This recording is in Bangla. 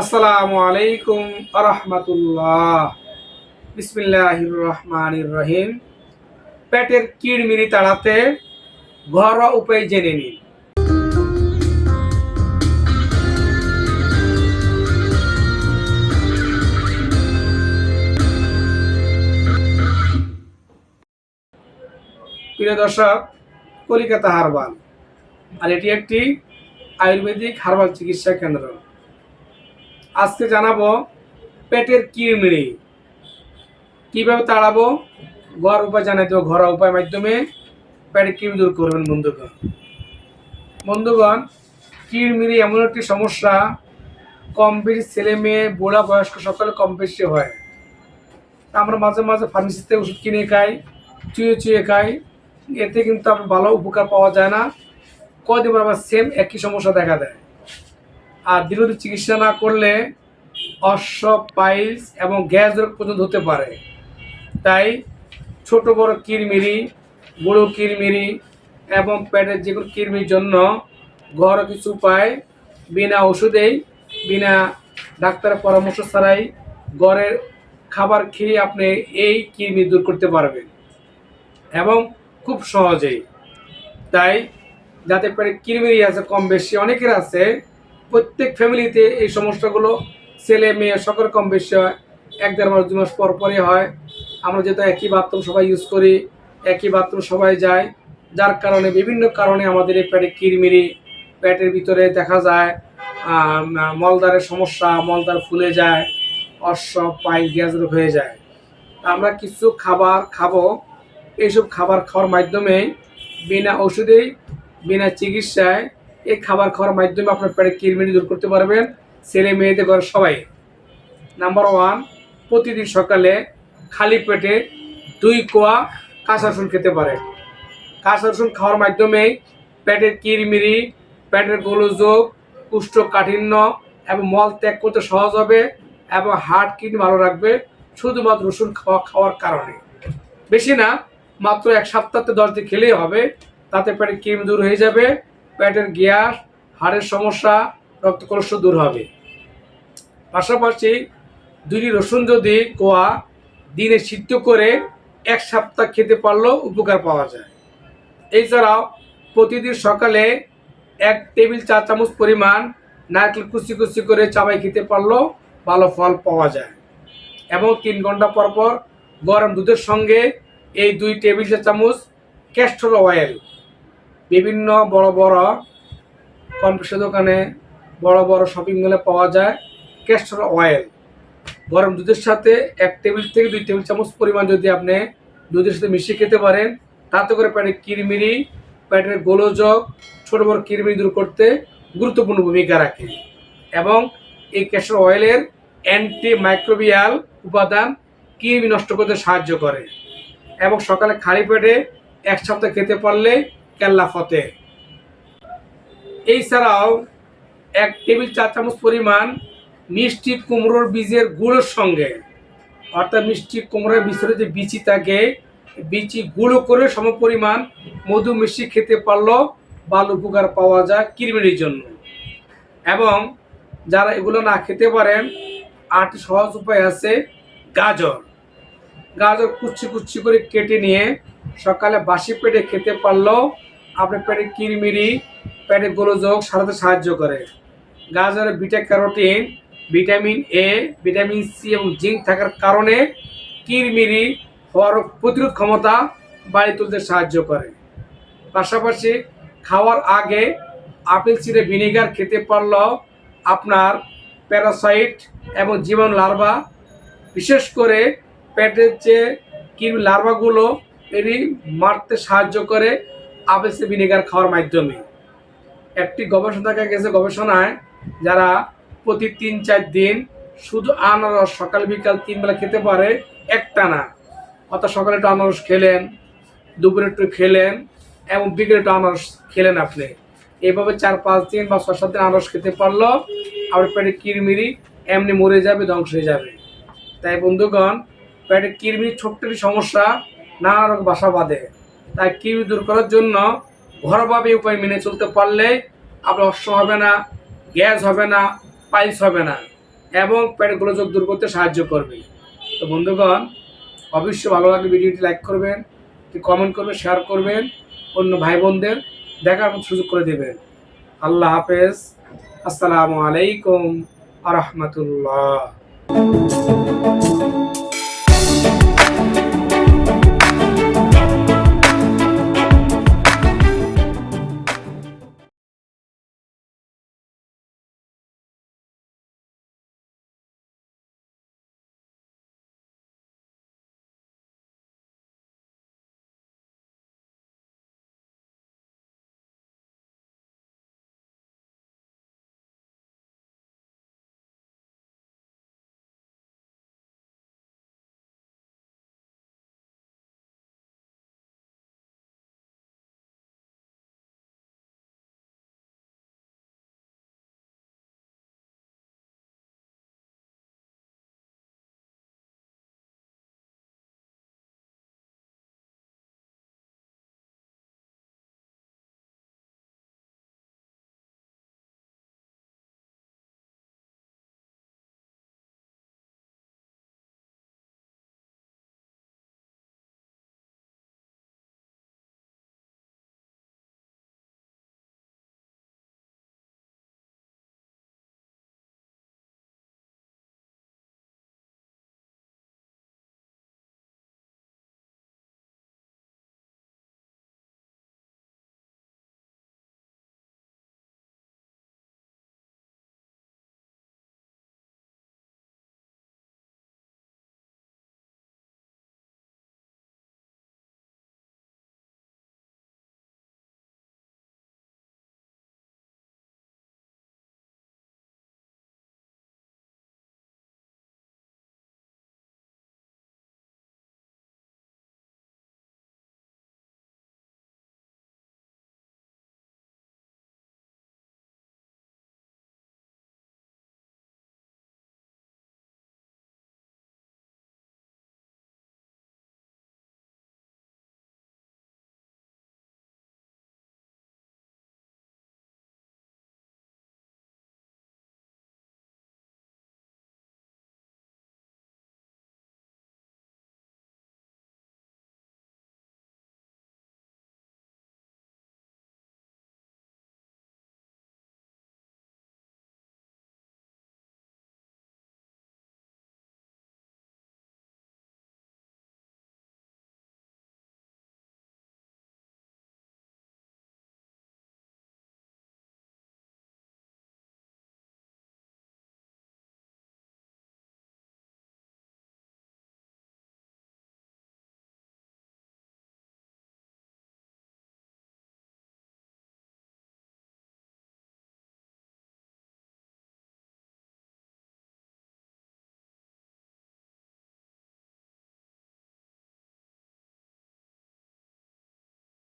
আসসালামু আলাইকুম আরহামাতুল্লাহ। বিসমিল্লাহির রহমানির রহিম পেটের কিড়মিড়ি তাড়াতে ঘরোয়া উপায় জেনে নিন। প্রিয় দর্শক, কলিকাতা হারবাল, আর এটি একটি আয়ুর্বেদিক হারবাল চিকিৎসা কেন্দ্র। আজকে জানাব পেটের কিড়মিড়ি। কীভাবে তাড়াবো? ঘর উপায় জানাই দেবো, ঘরোয়া উপায় মাধ্যমে পেটের কিড়মি দূর করবেন বন্ধুগণ। বন্ধুগণ, কিড়মিড়ি এমন একটি সমস্যা, কম বেশি ছেলে মেয়ে, বুড়া বয়স্ক সকলে কম বেশি হয়। আমরা মাঝে মাঝে ফার্মেসিতে ওষুধ কিনে খাই, চুয়ে চুয়ে খাই, এতে কিন্তু আপনার ভালো উপকার পাওয়া যায় না। কদিন আবার সেম একই সমস্যা দেখা দেয়। আর দীর্ঘদিন চিকিৎসা না করলে অশ্ব পাইলস এবং গ্যাস রোগ পর্যন্ত হতে পারে। তাই ছোট, বড় কিরমিরি, বুড়ো কিরমিরি এবং পেটের যে কোনো কিরমির জন্য ঘর কিছু উপায় বিনা ওষুধেই, বিনা ডাক্তারের পরামর্শ ছাড়াই ঘরের খাবার খেয়ে আপনি এই কিরমি দূর করতে পারবেন এবং খুব সহজেই। তাই যাতে পেটে কিরমিরি আছে কম বেশি, অনেকের আছে প্রত্যেক ফ্যামিলিতে এই সমস্যাগুলো ছেলে মেয়ে সকল কম বেশি হয়। এক দেড় মাস, দু মাস পর পরই হয়। আমরা যেহেতু একই বাথরুম সবাই ইউজ করি, একই বাথরুম সবাই যায়। যার কারণে বিভিন্ন কারণে আমাদের এই পেটে কিরমিরি, পেটের ভিতরে দেখা যায় মলদারের সমস্যা মলদার ফুলে যায় অশ্ব পাইল, গ্যাস রোগ হয়ে যায়। আমরা কিছু খাবার খাব। এইসব খাবার খাওয়ার মাধ্যমে বিনা ওষুধেই বিনা চিকিৎসায় এই খাবার খাওয়ার মাধ্যমে আপনার পেটে কিরমিরি দূর করতে পারবেন। ছেলে, মেয়েদের ঘরে সবাই। নাম্বার ওয়ান প্রতিদিন সকালে খালি পেটে দুই কোয়া কাঁচা রসুন খেতে পারে। কাঁচা রসুন খাওয়ার মাধ্যমে পেটের কিরমিরি পেটের গোলযোগ কুষ্ঠকাঠিন্য এবং মল ত্যাগ করতে সহজ হবে এবং হার্ট কিডনি ভালো রাখবে শুধুমাত্র রসুন খাওয়া খাওয়ার কারণে। বেশি না, মাত্র এক সপ্তাহতে দশ দিন খেলেই হবে, তাতে পেটের কিম দূর হয়ে যাবে। পেটের গ্যাস, হাড়ের সমস্যা, রক্ত কোলেস্ট্রল দূর হবে। পাশাপাশি দুটি রসুন যদি কোয়া দিনে সিদ্ধ করে এক সপ্তাহ খেতে পারলেও উপকার পাওয়া যায়। এছাড়াও প্রতিদিন সকালে এক টেবিল চা চামচ পরিমাণ নারকেল কুচি কুচি করে চাবাই খেতে পারলেও ভালো ফল পাওয়া যায়। এবং তিন ঘণ্টা পর পর গরম দুধের সঙ্গে এই দুই টেবিল চা চামচ ক্যাস্টর অয়েল বিভিন্ন বড় বড় কম্পিউটার দোকানে বড় বড় শপিং মলে পাওয়া যায় ক্যাস্টর অয়েল গরম দুধের সাথে এক টেবিল থেকে দুই টেবিল চামচ পরিমাণ যদি আপনি দুধের সাথে মিশিয়ে খেতে পারেন, তাতে করে পেটের কিরমিরি, পেটের গোলযোগ, ছোট বড় কিরমিরি দূর করতে গুরুত্বপূর্ণ ভূমিকা রাখে এবং এই ক্যাস্টর অয়েলের অ্যান্টি মাইক্রোবিয়াল উপাদান কৃমি নষ্ট করতে সাহায্য করে এবং সকালে খালি পেটে এক সপ্তাহ খেতে পারলে কেল্লা ফতে। এছাড়াও এক টেবিল চা চামচ পরিমাণ মিষ্টি কুমড়োর বীজের গুঁড়োর সঙ্গে। অর্থাৎ মিষ্টি কুমড়োর ভিতরে যে বিচি থাকে বিচি গুঁড়ো করে সম পরিমাণ মধু মিষ্টি খেতে পারলেও ভালো উপকার পাওয়া যায় কিরমিরির জন্য। এবং যারা এগুলো না খেতে পারেন আটটি সহজ উপায় আছে, গাজর। গাজর কুচি কুচি করে কেটে নিয়ে সকালে বাসি পেটে খেতে পারলেও আপনার পেটে কিরমিরি, পেটে গোলযোগ সারাতে সাহায্য করে। গাজরে beta carotene, vitamin A vitamin C এবং জিঙ্ক থাকার কারণে কিরমিরি হওয়ার প্রতিরোধ ক্ষমতা বাড়ি তুলতে সাহায্য করে। পাশাপাশি খাওয়ার আগে আপেল চিড়ে ভিনেগার খেতে পারলেও আপনার প্যারাসাইট এবং জীবাণু লার্ভা, বিশেষ করে পেটের যে কিরমি লার্ভাগুলো, এটি মারতে সাহায্য করে চিড়ে ভিনেগার খাওয়ার মাধ্যমে। একটি গবেষণা দেখা গেছে, গবেষণায় যারা প্রতি তিন চার দিন শুধু আনারস সকাল, বিকাল তিন বেলা খেতে পারে, একটা না। অর্থাৎ সকালে একটু আনারস খেলেন, দুপুরে একটু খেলেন এবং বিকেলে একটু আনারস খেলেন আপনি। এইভাবে চার, পাঁচ দিন বা ছয়, সাত দিন আনারস খেতে পারল আপনার পেটে কিরমিরি এমনি মরে যাবে, ধ্বংস হয়ে যাবে। তাই বন্ধুগণ, পেটে কিরমির ছোট্ট সমস্যা নানা রকম বাসা বাঁধে। তাই কিরমি দূর করার জন্য ঘরোয়াভাবে উপায় মেনে চলতে পারলে আপনার অশ্ব হবে না, গ্যাস হবে না, পাইলস হবে না, এবং পেটের গোলযোগ দূর করতে সাহায্য করবে। তো বন্ধুগণ, অবশ্যই ভালো লাগলে ভিডিওটি লাইক করবেন কমেন্ট করবেন, শেয়ার করবেন, অন্য ভাই বোনদের দেখার সুযোগ করে দেবেন। আল্লাহ হাফেজ, আসসালামু আলাইকুম আ রহমতুল্লাহ।